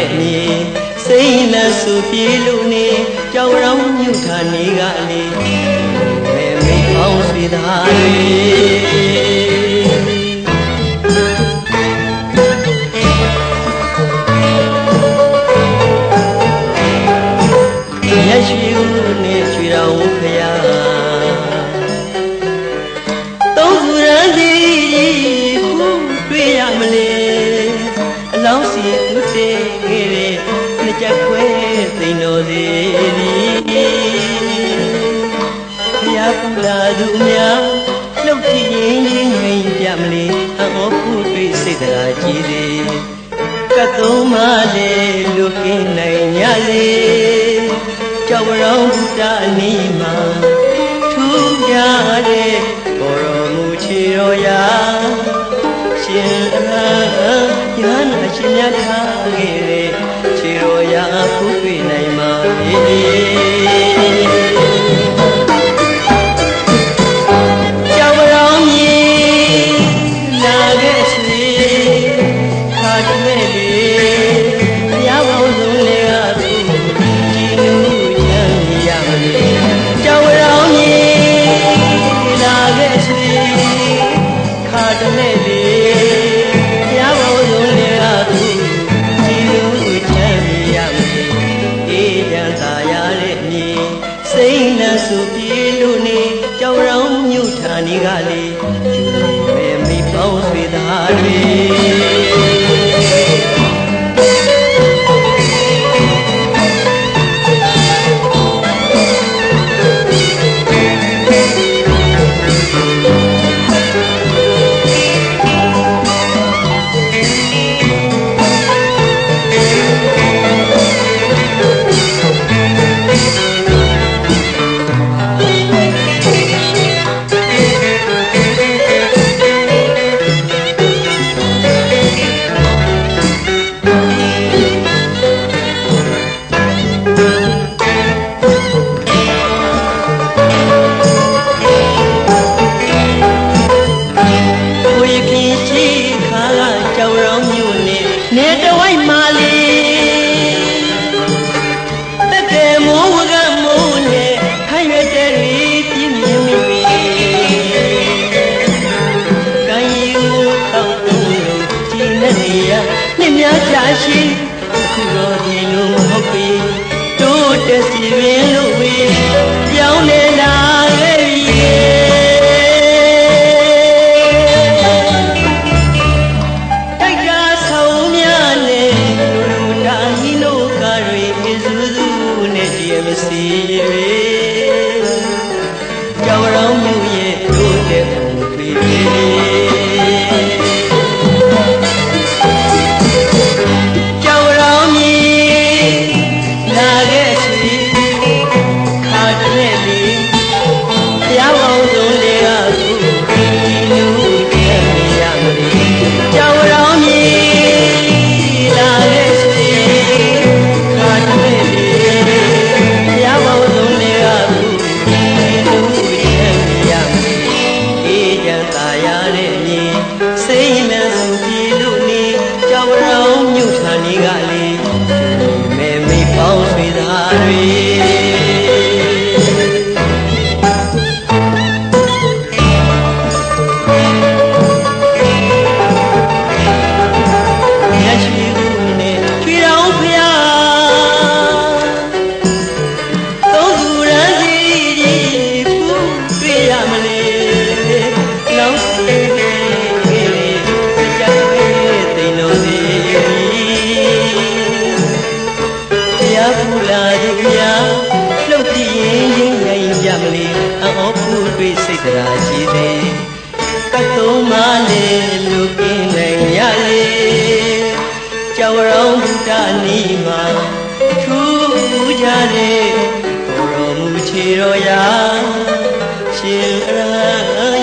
တဲ့မြေစိတ်လန်းစုပြေလို့နေကြောက်ရောင်မြုပ်ထာနေကလေမေမေပေါင်းဆွေသားတွေရက်ရွှေဦးနဲ့ရွှေတော်ဦးဖျားသုံး သိန်တော်စီဖျားပူလာသူများလှုပ်ကြည့်ရင်ရင်ငိမ်ပြမလဲအဟောခုတွေ့စိတ်တရာကြီးသေးကတ်သုံးမလေးလူကင်းနိုင်ညလေးကြောက်ရောင်ဘုရားအနီးမှာထူးကြတဲ့ဘောရမူချီရောရာရှင်အရဟံညာနာရှင်မြတ်ထားခဲ့တဲ့ချီ မှာ ထာနေကလေမေမိပေါင်းဆွေသားတွေ များချာရှိခုတော့ဒီလိုမဟုတ်ပြီတိုးတက်စီပင်လို့ဝေးပြောင်းနေလာခဲ့ပြီတိုက်တာဆောင်များနဲ့လူတာဟိနိုကာရီအဇူဇူနဲ့ဒီမစီရေ ဆွေ ရာရှိသေးကတ်သုံးမလေးလူကင်းနိုင်ရလေကြောင်ရောင်ဘုဒ္ဓနီမှာထူးကြတဲ့ဘောတော်မူချေတော်ရာရှင်အ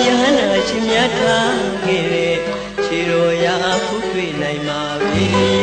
ရဟန္တာရှင်မြတ်ထားခဲ့တဲ့ချေတော်ရာဖုတွေ့နိုင်ပါပြီ